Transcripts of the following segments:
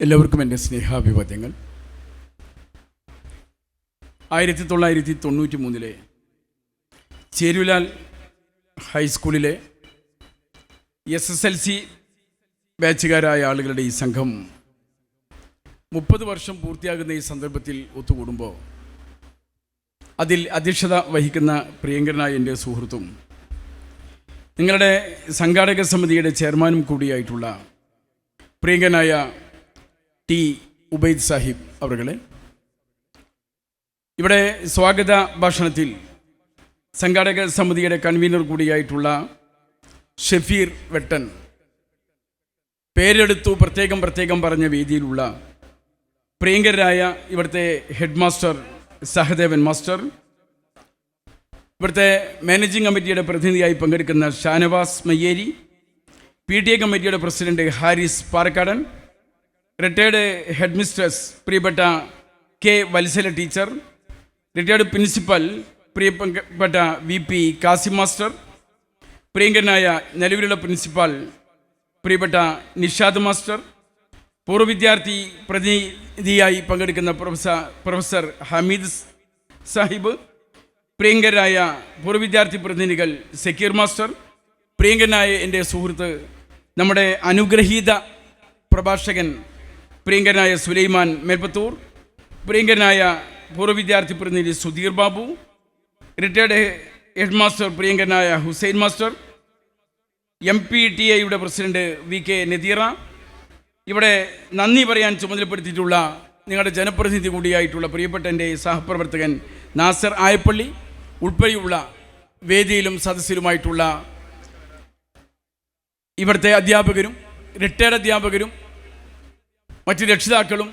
എല്ലാവർക്കും എന്റെ സ്നേഹാഭിവാദ്യങ്ങൾ. ആയിരത്തി തൊള്ളായിരത്തി തൊണ്ണൂറ്റി മൂന്നിലെ ചേരുലാൽ ഹൈസ്കൂളിലെ എസ് എസ് എൽ സി ബാച്ചുകാരായ ആളുകളുടെ ഈ സംഘം മുപ്പത് വർഷം പൂർത്തിയാകുന്ന ഈ സന്ദർഭത്തിൽ ഒത്തുകൂടുമ്പോൾ അതിൽ അധ്യക്ഷത വഹിക്കുന്ന പ്രിയങ്കരനായ എന്റെ സുഹൃത്തും നിങ്ങളുടെ സംഘാടക സമിതിയുടെ ചെയർമാനും കൂടിയായിട്ടുള്ള പ്രിയങ്കനായ ടി ഉബൈദ് സാഹിബ് അവരുടെ ഇവിടെ സ്വാഗത ഭാഷണത്തിൽ സംഘാടക സമിതിയുടെ കൺവീനർ കൂടിയായിട്ടുള്ള ഷെഫീർ വെട്ടൻ പേരെടുത്തു പ്രത്യേകം പ്രത്യേകം പറഞ്ഞ വേദിയിലുള്ള പ്രിയങ്കരായ ഇവിടുത്തെ ഹെഡ് മാസ്റ്റർ സഹദേവൻ മാസ്റ്റർ ഇവിടുത്തെ മാനേജിംഗ് കമ്മിറ്റിയുടെ പ്രതിനിധിയായി പങ്കെടുക്കുന്ന Shanavas Mayyeri P T A കമ്മിറ്റിയുടെ president Haris Parakkadan retired head mistress പ്രിയപ്പെട്ട K Valsala teacher retired principal പ്രിയപ്പെട്ട വി പി കാസിം മാസ്റ്റർ പ്രിയങ്കരനായ നിലവിലുള്ള പ്രിൻസിപ്പാൾ പ്രിയപ്പെട്ട നിഷാദ് മാസ്റ്റർ പൂർവ വിദ്യാർത്ഥി പ്രതിനിധിയായി പങ്കെടുക്കുന്ന പ്രൊഫസർ പ്രൊഫസർ ഹമീദ് സാഹിബ് പ്രിയങ്കരായ പൂർവ വിദ്യാർത്ഥി പ്രതിനിധികൾ സക്കീർ മാസ്റ്റർ പ്രിയങ്കരനായ എന്റെ സുഹൃത്ത് നമ്മുടെ അനുഗ്രഹീത പ്രഭാഷകൻ പ്രിയങ്കരനായ സുലൈമാൻ മേൽപ്പത്തൂർ പ്രിയങ്കരനായ പൂർവ വിദ്യാർത്ഥി പ്രതിനിധി Sudheer Babu retired head master പ്രിയങ്കരനായ Hussain master M P T എയുടെ പ്രസിഡന്റ് വി കെ നദീറ. ഇവിടെ നന്ദി പറയാൻ ചുമതലപ്പെടുത്തിയിട്ടുള്ള നിങ്ങളുടെ ജനപ്രതിനിധി കൂടിയായിട്ടുള്ള പ്രിയപ്പെട്ട എന്റെ സഹപ്രവർത്തകൻ നാസർ ആയപ്പള്ളി ഉൾപ്പെടെയുള്ള വേദിയിലും സദസ്സിലുമായിട്ടുള്ള ഇവിടുത്തെ അധ്യാപകരും റിട്ടയർഡ് അധ്യാപകരും മറ്റ് രക്ഷിതാക്കളും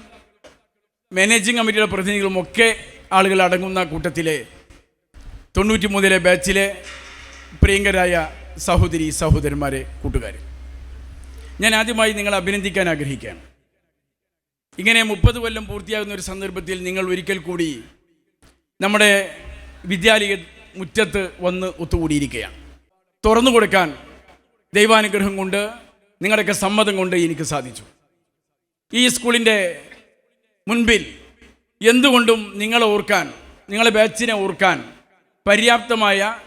മാനേജിംഗ് കമ്മിറ്റിയുടെ പ്രതിനിധികളും ഒക്കെ ആളുകൾ അടങ്ങുന്ന കൂട്ടത്തിലെ തൊണ്ണൂറ്റി മൂന്നിലെ ബാച്ചിലെ പ്രിയങ്കരായ സഹോദരി സഹോദരന്മാരെ കൂട്ടുകാർ ഞാൻ ആദ്യമായി നിങ്ങളെ അഭിനന്ദിക്കാൻ ആഗ്രഹിക്കുകയാണ്. ഇങ്ങനെ മുപ്പത് കൊല്ലം പൂർത്തിയാകുന്ന ഒരു സന്ദർഭത്തിൽ നിങ്ങൾ ഒരിക്കൽ കൂടി നമ്മുടെ വിദ്യാലയ മുറ്റത്ത് വന്ന് ഒത്തുകൂടിയിരിക്കുകയാണ്. തുറന്നു കൊടുക്കാൻ ദൈവാനുഗ്രഹം കൊണ്ട് നിങ്ങളുടെയൊക്കെ സമ്മതം കൊണ്ട് എനിക്ക് സാധിച്ചു. ഈ സ്കൂളിന്റെ മുൻപിൽ എന്തുകൊണ്ടും നിങ്ങളെ ഓർക്കാൻ നിങ്ങളെ ബാച്ചിനെ ഓർക്കാൻ പര്യാപ്തമായ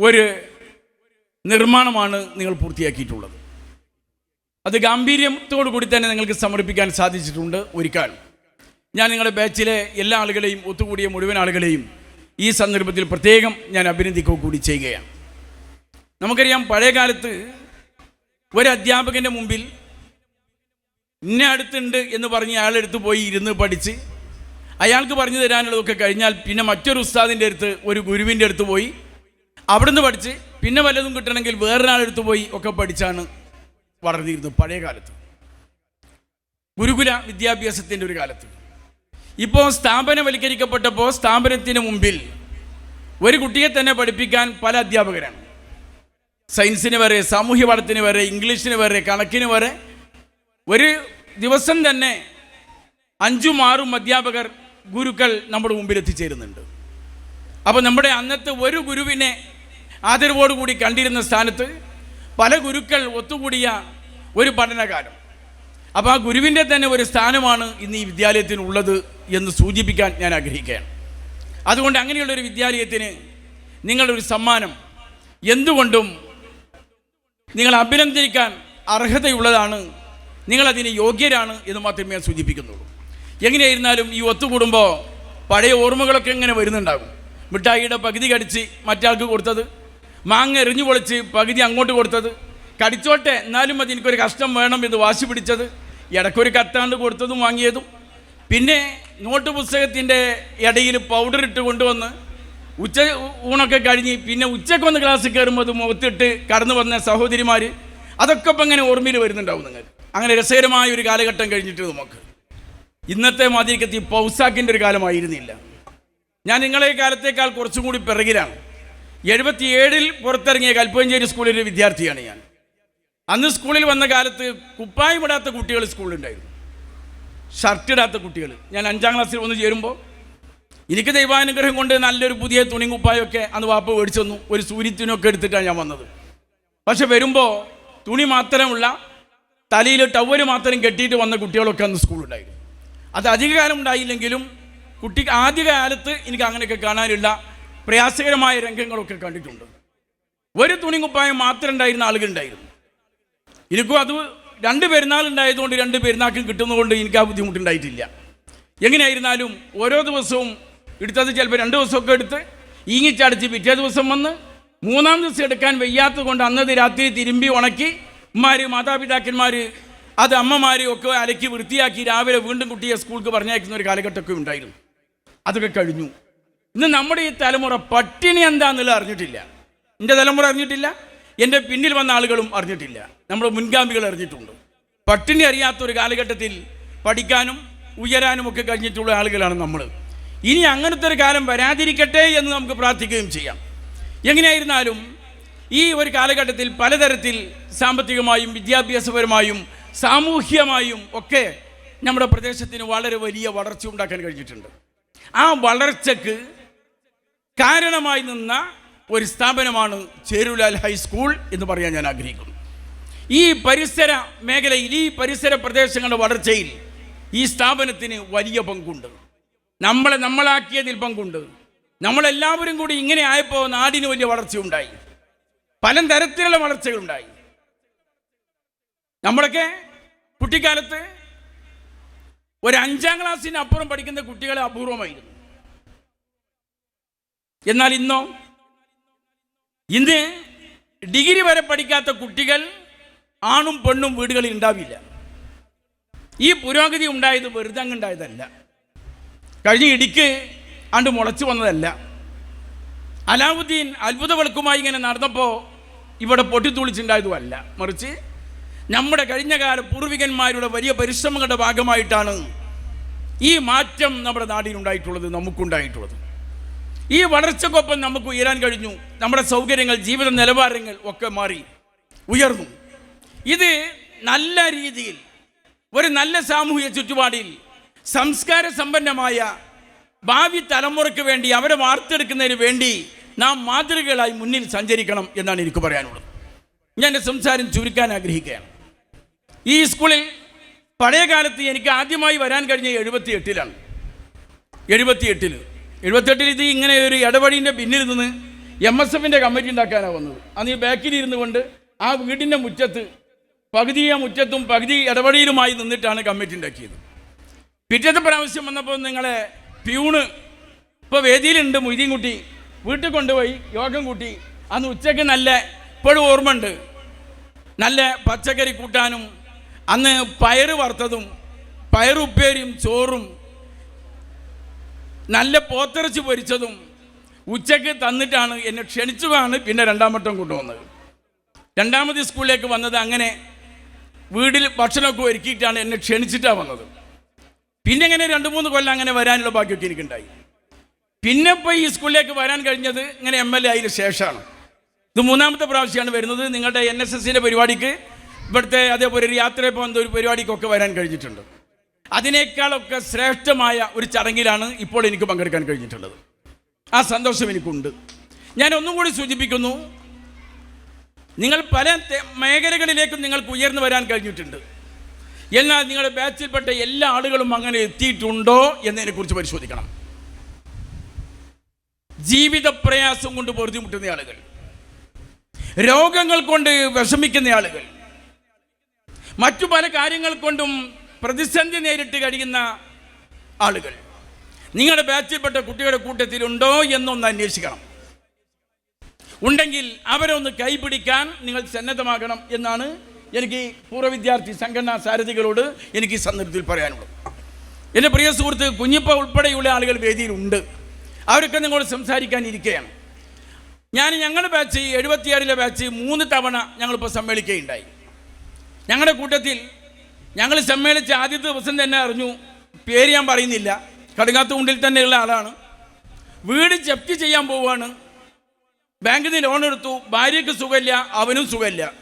ഒരു നിർമ്മാണമാണ് നിങ്ങൾ പൂർത്തിയാക്കിയിട്ടുള്ളത്. അത് ഗാംഭീര്യത്തോടു കൂടി തന്നെ നിങ്ങൾക്ക് സമർപ്പിക്കാൻ സാധിച്ചിട്ടുണ്ട് ഒരിക്കൽ. ഞാൻ നിങ്ങളുടെ ബാച്ചിലെ എല്ലാ ആളുകളെയും ഒത്തുകൂടിയ മുഴുവൻ ആളുകളെയും ഈ സന്ദർഭത്തിൽ പ്രത്യേകം ഞാൻ അഭിനന്ദിക്കുക കൂടി ചെയ്യുകയാണ്. നമുക്കറിയാം പഴയ കാലത്ത് ഒരു അധ്യാപകന്റെ മുമ്പിൽ ഇന്ന അടുത്തുണ്ട് എന്ന് പറഞ്ഞ് അയാളെടുത്ത് പോയി ഇരുന്ന് പഠിച്ച് അയാൾക്ക് പറഞ്ഞു തരാനുള്ളതൊക്കെ കഴിഞ്ഞാൽ പിന്നെ മറ്റൊരു ഉസ്താദിന്റെ അടുത്ത് ഒരു ഗുരുവിന്റെ അടുത്ത് പോയി. അവിടുന്ന് പഠിച്ച് പിന്നെ വല്ലതും കിട്ടണമെങ്കിൽ വേറൊരാളെടുത്ത് പോയി ഒക്കെ പഠിച്ചാണ് വളർന്നിരുന്നത് പഴയ കാലത്ത്. ഗുരുകുല വിദ്യാഭ്യാസത്തിന്റെ ഒരു കാലത്ത്. ഇപ്പോൾ സ്ഥാപനവൽക്കരിക്കപ്പെട്ടപ്പോൾ സ്ഥാപനത്തിന് മുമ്പിൽ ഒരു കുട്ടിയെ തന്നെ പഠിപ്പിക്കാൻ പല അധ്യാപകരാണ്. സയൻസിന് വരെ സാമൂഹ്യ പഠനത്തിന് വരെ ഇംഗ്ലീഷിന് വരെ കണക്കിന് വരെ ഒരു ദിവസം തന്നെ അഞ്ചും ആറും അധ്യാപകർ ഗുരുക്കൾ നമ്മുടെ മുമ്പിൽ എത്തിച്ചേരുന്നുണ്ട്. അപ്പോൾ നമ്മുടെ അന്നത്തെ ഒരു ഗുരുവിനെ ആദരവോടുകൂടി കണ്ടിരുന്ന സ്ഥാനത്ത് പല ഗുരുക്കൾ ഒത്തുകൂടിയ ഒരു പഠനകാലം. അപ്പോൾ ആ ഗുരുവിന്റെ തന്നെ ഒരു സ്ഥാനമാണ് ഇന്ന് ഈ വിദ്യാലയത്തിനുള്ളത് എന്ന് സൂചിപ്പിക്കാൻ ഞാൻ ആഗ്രഹിക്കുകയാണ്. അതുകൊണ്ട് അങ്ങനെയുള്ള ഒരു വിദ്യാലയത്തിന് നിങ്ങളുടെ ഒരു സമ്മാനം എന്തുകൊണ്ടും നിങ്ങൾ അഭിനന്ദിക്കാൻ അർഹതയുള്ളതാണ് നിങ്ങളതിന് യോഗ്യരാണ് എന്ന് മാത്രമേ ഞാൻ സൂചിപ്പിക്കുന്നുള്ളൂ. എങ്ങനെയായിരുന്നാലും ഈ ഒത്തുകൂടുമ്പോൾ പഴയ ഓർമ്മകളൊക്കെ എങ്ങനെ വരുന്നുണ്ടാകും. മിഠായിയുടെ പകുതി കടിച്ച് മറ്റാൾക്ക് കൊടുത്തത് മാങ്ങ എറിഞ്ഞു പൊളിച്ച് പകുതി അങ്ങോട്ട് കൊടുത്തത് കടിച്ചോട്ടെ എന്നാലും അത് എനിക്കൊരു കഷ്ടം വേണം എന്ന് വാശി പിടിച്ചത് ഇടയ്ക്കൊരു കത്താണ്ട് കൊടുത്തതും വാങ്ങിയതും. പിന്നെ നോട്ട് പുസ്തകത്തിന്റെ ഇടയിൽ പൗഡർ ഇട്ട് കൊണ്ടുവന്ന് ഉച്ച ഊണൊക്കെ കഴിഞ്ഞ് പിന്നെ ഉച്ചക്കൊന്ന് ക്ലാസ്സിൽ കയറുമ്പോൾ അത് മുഖത്തിട്ട് കടന്നു വന്ന സഹോദരിമാർ അതൊക്കെ ഇപ്പം ഇങ്ങനെ ഓർമ്മയിൽ വരുന്നുണ്ടാവും നിങ്ങൾ അങ്ങനെ രസകരമായ ഒരു കാലഘട്ടം കഴിഞ്ഞിട്ട് നമുക്ക്. ഇന്നത്തെ മാതിരിക്കത്തി പൗസാക്കിന്റെ ഒരു കാലമായിരുന്നില്ല. ഞാൻ നിങ്ങളെ കാലത്തേക്കാൾ കുറച്ചും കൂടി പിറകിലാണ്. എഴുപത്തിയേഴിൽ പുറത്തിറങ്ങിയ കൽപ്പഞ്ചേരി സ്കൂളിലെ വിദ്യാർത്ഥിയാണ് ഞാൻ. അന്ന് സ്കൂളിൽ വന്ന കാലത്ത് കുപ്പായമിടാത്ത കുട്ടികൾ സ്കൂളിലുണ്ടായിരുന്നു. ഷർട്ട് ഇടാത്ത കുട്ടികൾ. ഞാൻ അഞ്ചാം ക്ലാസ്സിൽ വന്ന് ചേരുമ്പോൾ എനിക്ക് ദൈവാനുഗ്രഹം കൊണ്ട് നല്ലൊരു പുതിയ തുണി കുപ്പായൊക്കെ അന്ന് വാപ്പ മേടിച്ചു തന്നു. ഒരു സൂര്യത്തിനൊക്കെ എടുത്തിട്ടാണ് ഞാൻ വന്നത്. പക്ഷെ വരുമ്പോൾ തുണി മാത്രമുള്ള തലയിൽ ടവൽ മാത്രം കെട്ടിയിട്ട് വന്ന കുട്ടികളൊക്കെ അന്ന് സ്കൂളുണ്ടായിരുന്നു. അത് അധികകാലം ഉണ്ടായില്ലെങ്കിലും കുട്ടി ആദ്യകാലത്ത് എനിക്ക് അങ്ങനെയൊക്കെ കാണാനുള്ള പ്രയാസകരമായ രംഗങ്ങളൊക്കെ കണ്ടിട്ടുണ്ട്. ഒരു തുണി തുണിക്കുപ്പായം മാത്രം ഉണ്ടായിരുന്ന ആളുകളുണ്ടായിരുന്നു. എനിക്കും അത് രണ്ട് പെരുന്നാളുണ്ടായതുകൊണ്ട് രണ്ട് പെരുന്നാൾക്കും കിട്ടുന്നതുകൊണ്ട് എനിക്ക് ആ ബുദ്ധിമുട്ടുണ്ടായിട്ടില്ല. എങ്ങനെയായിരുന്നാലും ഓരോ ദിവസവും എടുത്തത് ചിലപ്പോൾ രണ്ട് ദിവസമൊക്കെ എടുത്ത് ഈങ്ങിച്ചടച്ച് പിറ്റേ ദിവസം വന്ന് മൂന്നാം ദിവസം എടുക്കാൻ വയ്യാത്തത് കൊണ്ട് അന്നത് രാത്രി തിരുമ്പി ഉണക്കി ഉമ്മാർ മാതാപിതാക്കന്മാർ അത് അമ്മമാർ ഒക്കെ അലക്കി വൃത്തിയാക്കി രാവിലെ വീണ്ടും കുട്ടിയെ സ്കൂൾക്ക് പറഞ്ഞയക്കുന്ന ഒരു കാലഘട്ടമൊക്കെ ഉണ്ടായിരുന്നു. അതൊക്കെ കഴിഞ്ഞു. ഇന്ന് നമ്മുടെ ഈ തലമുറ പട്ടിണി എന്താണെന്നുള്ളത് അറിഞ്ഞിട്ടില്ല. എന്റെ തലമുറ അറിഞ്ഞിട്ടില്ല. എന്റെ പിന്നിൽ വന്ന ആളുകളും അറിഞ്ഞിട്ടില്ല. നമ്മുടെ മുൻഗാമികൾ അറിഞ്ഞിട്ടുണ്ട്. പട്ടിണി അറിയാത്ത ഒരു കാലഘട്ടത്തിൽ പഠിക്കാനും ഉയരാനും ഒക്കെ കഴിഞ്ഞിട്ടുള്ള ആളുകളാണ് നമ്മൾ ഇനി അങ്ങനത്തെ ഒരു കാലം വരാതിരിക്കട്ടെ എന്ന് നമുക്ക് പ്രാർത്ഥിക്കുകയും ചെയ്യാം. എങ്ങനെയായിരുന്നാലും ഈ ഒരു കാലഘട്ടത്തിൽ പലതരത്തിൽ സാമ്പത്തികമായും വിദ്യാഭ്യാസപരമായും സാമൂഹ്യമായും ഒക്കെ നമ്മുടെ പ്രദേശത്തിന് വളരെ വലിയ വളർച്ച ഉണ്ടാക്കാൻ കഴിഞ്ഞിട്ടുണ്ട്. ആ വളർച്ചക്ക് കാരണമായി നിന്ന ഒരു സ്ഥാപനമാണ് ചേരുലാൽ ഹൈസ്കൂൾ എന്ന് പറയാൻ ഞാൻ ആഗ്രഹിക്കുന്നു. ഈ പരിസര മേഖലയിൽ ഈ പരിസര പ്രദേശങ്ങളുടെ വളർച്ചയിൽ ഈ സ്ഥാപനത്തിന് വലിയ പങ്കുണ്ട്. നമ്മളെ നമ്മളാക്കിയതിൽ പങ്കുണ്ട്. നമ്മളെല്ലാവരും കൂടി ഇങ്ങനെ ആയപ്പോൾ നാടിന് വലിയ വളർച്ചയുണ്ടായി. പല തരത്തിലുള്ള വളർച്ചകളുണ്ടായി. നമ്മളൊക്കെ കുട്ടിക്കാലത്ത് ഒരു അഞ്ചാം ക്ലാസ്സിന് അപ്പുറം പഠിക്കുന്ന കുട്ടികൾ അപൂർവമായിരുന്നു. എന്നാൽ ഇന്നോ ഇന്ന് ഡിഗ്രി വരെ പഠിക്കാത്ത കുട്ടികൾ ആണും പെണ്ണും വീടുകളിൽ ഉണ്ടാവില്ല. ഈ പുരോഗതി ഉണ്ടായത് വെറുതെ ഉണ്ടായതല്ല. കഴിഞ്ഞ ഇടിക്ക് ആണ്ട് മുളച്ചു വന്നതല്ല. അലാവുദ്ദീൻ അത്ഭുത വിളക്കുമായി ഇങ്ങനെ നടന്നപ്പോൾ ഇവിടെ പൊട്ടിത്തുളിച്ചുണ്ടായതുമല്ല. മറിച്ച് നമ്മുടെ കഴിഞ്ഞ കാല പൂർവികന്മാരുടെ വലിയ പരിശ്രമങ്ങളുടെ ഭാഗമായിട്ടാണ് ഈ മാറ്റം നമ്മുടെ നാടിനുണ്ടായിട്ടുള്ളത് നമുക്കുണ്ടായിട്ടുള്ളത്. ഈ വളർച്ചക്കൊപ്പം നമുക്ക് ഉയരാൻ കഴിഞ്ഞു. നമ്മുടെ സൗകര്യങ്ങൾ ജീവിത നിലവാരങ്ങൾ ഒക്കെ മാറി ഉയർന്നു. ഇത് നല്ല രീതിയിൽ ഒരു നല്ല സാമൂഹിക ചുറ്റുപാടിൽ സംസ്കാര സമ്പന്നമായ ഭാവി തലമുറയ്ക്ക് വേണ്ടി അവരെ വാർത്തെടുക്കുന്നതിന് വേണ്ടി നാം മാതൃകകളായി മുന്നിൽ സഞ്ചരിക്കണം എന്നാണ് എനിക്ക് പറയാനുള്ളത്. ഞാൻ എന്റെ സംസാരം ചുരുക്കാൻ ആഗ്രഹിക്കുകയാണ്. ഈ സ്കൂളിൽ പഴയ കാലത്ത് എനിക്ക് ആദ്യമായി വരാൻ കഴിഞ്ഞ എഴുപത്തി എട്ടിലാണ് എഴുപത്തി എട്ടിൽ എഴുപത്തെട്ടിൽ ഇത് ഇങ്ങനെ ഒരു ഇടവഴിന്റെ പിന്നിൽ നിന്ന് എം എസ് എഫിന്റെ കമ്മിറ്റി ഉണ്ടാക്കാനാണ് വന്നത്. അന്ന് ഈ ബാക്കിൽ ഇരുന്നു കൊണ്ട് ആ വീടിന്റെ മുറ്റത്ത് പകുതി ആ മുറ്റത്തും പകുതി ഇടവഴിയിലുമായി നിന്നിട്ടാണ് കമ്മിറ്റി ഉണ്ടാക്കിയത്. പിറ്റത്തെ പ്രാവശ്യം വന്നപ്പോൾ നിങ്ങളെ പ്യൂണ് ഇപ്പോൾ വേദിയിലുണ്ട് മൊയ്തീൻ കുട്ടി വീട്ടിൽ കൊണ്ടുപോയി യോഗം കൂട്ടി. അന്ന് ഉച്ചയ്ക്ക് നല്ല ഇപ്പോഴും ഓർമ്മയുണ്ട്. നല്ല പച്ചക്കറി കൂട്ടാനും അന്ന് പയറ് വറുത്തതും പയറുപ്പേരിയും ചോറും നല്ല പോത്തിറച്ചി പൊരിച്ചതും ഉച്ചയ്ക്ക് തന്നിട്ടാണ് എന്നെ ക്ഷണിച്ചുമാണ് പിന്നെ രണ്ടാം വട്ടം കൊണ്ടുവന്നത്. രണ്ടാമത് സ്കൂളിലേക്ക് വന്നത് അങ്ങനെ വീട്ടിൽ ഭക്ഷണമൊക്കെ ഒരുക്കിയിട്ടാണ് എന്നെ ക്ഷണിച്ചിട്ടാണ് വന്നത്. പിന്നെ അങ്ങനെ രണ്ട് മൂന്ന് കൊല്ലം അങ്ങനെ വരാനുള്ള ഭാഗ്യമൊക്കെ എനിക്കുണ്ടായി. പിന്നെ ഇപ്പോൾ ഈ സ്കൂളിലേക്ക് വരാൻ കഴിഞ്ഞത് ഇങ്ങനെ എം എൽ എ ആയതിനു ശേഷമാണ്. ഇത് മൂന്നാമത്തെ പ്രാവശ്യമാണ് വരുന്നത്. നിങ്ങളുടെ എൻ എസ് എസിന്റെ പരിപാടിക്ക് ഇവിടുത്തെ അതേപോലെ ഒരു യാത്ര പോകുന്ന ഒരു പരിപാടിക്കൊക്കെ വരാൻ കഴിഞ്ഞിട്ടുണ്ട്. അതിനേക്കാളൊക്കെ ശ്രേഷ്ഠമായ ഒരു ചടങ്ങിലാണ് ഇപ്പോൾ എനിക്ക് പങ്കെടുക്കാൻ കഴിഞ്ഞിട്ടുള്ളത്. ആ സന്തോഷം എനിക്കുണ്ട്. ഞാൻ ഒന്നും കൂടി സൂചിപ്പിക്കുന്നു നിങ്ങൾ പല മേഖലകളിലേക്കും നിങ്ങൾക്ക് ഉയർന്നു വരാൻ കഴിഞ്ഞിട്ടുണ്ട്. എന്നാൽ നിങ്ങളുടെ ബാച്ചിൽപ്പെട്ട എല്ലാ ആളുകളും അങ്ങനെ എത്തിയിട്ടുണ്ടോ എന്നതിനെക്കുറിച്ച് പരിശോധിക്കണം. ജീവിത പ്രയാസം കൊണ്ട് പൊറുതിമുട്ടുന്ന ആളുകൾ. രോഗങ്ങൾ കൊണ്ട് വിഷമിക്കുന്ന ആളുകൾ. മറ്റു പല കാര്യങ്ങൾ കൊണ്ടും പ്രതിസന്ധി നേരിട്ട് കഴിയുന്ന ആളുകൾ. നിങ്ങളുടെ ബാച്ചിൽപ്പെട്ട കുട്ടികളുടെ കൂട്ടത്തിലുണ്ടോ എന്നൊന്ന് അന്വേഷിക്കണം. ഉണ്ടെങ്കിൽ അവരെ ഒന്ന് കൈപിടിക്കാൻ നിങ്ങൾ സന്നദ്ധമാകണം എന്നാണ് എനിക്ക് പൂർവ വിദ്യാർത്ഥി സംഘടനാ സാരഥികളോട് എനിക്ക് സന്ദർഭത്തിൽ പറയാനുള്ളത്. എന്റെ പ്രിയ സുഹൃത്ത് കുഞ്ഞിപ്പ ഉൾപ്പെടെയുള്ള ആളുകൾ വേദിയിലുണ്ട്. അവരൊക്കെ നിങ്ങളോട് സംസാരിക്കാനിരിക്കുകയാണ് ഞാൻ ഞങ്ങളുടെ ബാച്ച് എഴുപത്തിയാറിലെ ബാച്ച് മൂന്ന് തവണ ഞങ്ങളിപ്പോൾ സമ്മേളിക്കുകയുണ്ടായി. ഞങ്ങളുടെ കൂട്ടത്തിൽ ഞങ്ങൾ സമ്മേളിച്ച ആദ്യത്തെ ദിവസം തന്നെ അറിഞ്ഞു. പേര് ഞാൻ പറയുന്നില്ല. കടുങ്ങാത്തുകുണ്ടിൽ തന്നെയുള്ള ആളാണ്. വീട് ജപ്തി ചെയ്യാൻ പോവുകയാണ്. ബാങ്കിൽ നിന്ന് ലോൺ എടുത്തു. ഭാര്യയ്ക്ക് സുഖമില്ല അവനും സുഖമില്ല.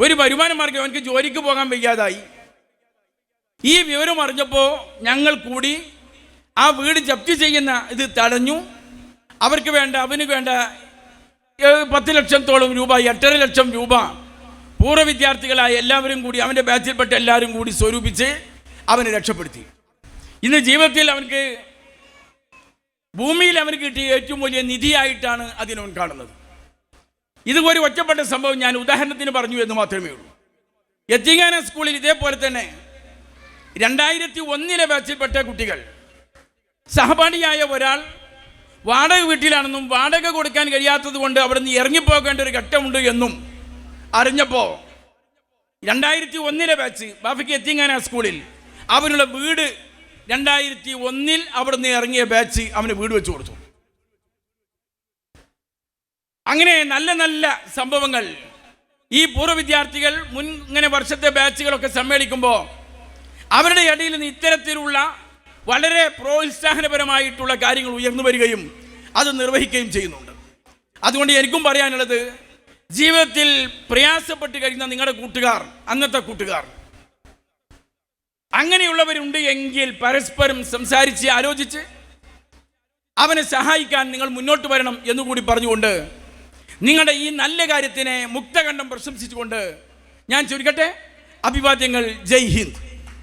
ഒരു വരുമാന മാർഗം അവനക്ക് ജോലിക്ക് പോകാൻ വയ്യാതായി. ഈ വിവരം അറിഞ്ഞപ്പോൾ ഞങ്ങൾ കൂടി ആ വീട് ജപ്തി ചെയ്യുന്ന ഇത് തടഞ്ഞു. അവർക്ക് വേണ്ട അവന് വേണ്ട പത്ത് ലക്ഷത്തോളം രൂപ എട്ടര ലക്ഷം രൂപ പൂർവ വിദ്യാർത്ഥികളായ എല്ലാവരും കൂടി അവന്റെ ബാച്ചിൽപ്പെട്ട എല്ലാവരും കൂടി സ്വരൂപിച്ച് അവനെ രക്ഷപ്പെടുത്തി. ഇന്ന് ജീവിതത്തിൽ അവനക്ക് ഭൂമിയിൽ അവന് കിട്ടിയ ഏറ്റവും വലിയ നിധിയായിട്ടാണ് അതിനവൻ കാണുന്നത്. ഇത് ഒരു ഒറ്റപ്പെട്ട സംഭവം ഞാൻ ഉദാഹരണത്തിന് പറഞ്ഞു എന്ന് മാത്രമേ ഉള്ളൂ. എത്തിങ്ങാന സ്കൂളിൽ ഇതേപോലെ തന്നെ രണ്ടായിരത്തി ഒന്നിലെ ബാച്ചിൽപ്പെട്ട കുട്ടികൾ സഹപാഠിയായ ഒരാൾ വാടക വീട്ടിലാണെന്നും വാടക കൊടുക്കാൻ കഴിയാത്തത് കൊണ്ട് അവിടെ നിന്ന് ഇറങ്ങിപ്പോകേണ്ട ഒരു ഘട്ടമുണ്ട് എന്നും അറിഞ്ഞപ്പോൾ രണ്ടായിരത്തി ഒന്നിലെ ബാച്ച് ബാഫിക്ക് എത്തിങ്ങാന സ്കൂളിൽ. അവനുള്ള വീട് രണ്ടായിരത്തി ഒന്നിൽ അവിടെ നിന്ന് ഇറങ്ങിയ ബാച്ച് അവന് വീട് വെച്ച് കൊടുത്തു. അങ്ങനെ നല്ല നല്ല സംഭവങ്ങൾ. ഈ പൂർവ വിദ്യാർത്ഥികൾ മുൻ ഇങ്ങനെ വർഷത്തെ ബാച്ചുകളൊക്കെ സമ്മേളിക്കുമ്പോൾ അവരുടെ ഇടയിൽ നിന്ന് ഇത്തരത്തിലുള്ള വളരെ പ്രോത്സാഹനപരമായിട്ടുള്ള കാര്യങ്ങൾ ഉയർന്നു വരികയും അത് നിർവഹിക്കുകയും ചെയ്യുന്നുണ്ട്. അതുകൊണ്ട് എനിക്കും പറയാനുള്ളത് ജീവിതത്തിൽ പ്രയാസപ്പെട്ട് കഴിയുന്ന നിങ്ങളുടെ കൂട്ടുകാർ അന്നത്തെ കൂട്ടുകാർ അങ്ങനെയുള്ളവരുണ്ട് എങ്കിൽ പരസ്പരം സംസാരിച്ച് ആലോചിച്ച് അവനെ സഹായിക്കാൻ നിങ്ങൾ മുന്നോട്ട് വരണം എന്നുകൂടി പറഞ്ഞുകൊണ്ട് നിങ്ങളുടെ ഈ നല്ല കാര്യത്തിനെ മുക്തകണ്ഠം പ്രശംസിച്ചുകൊണ്ട് ഞാൻ ചുരുക്കട്ടെ? അഭിവാദ്യങ്ങൾ. ജയ് ഹിന്ദ്.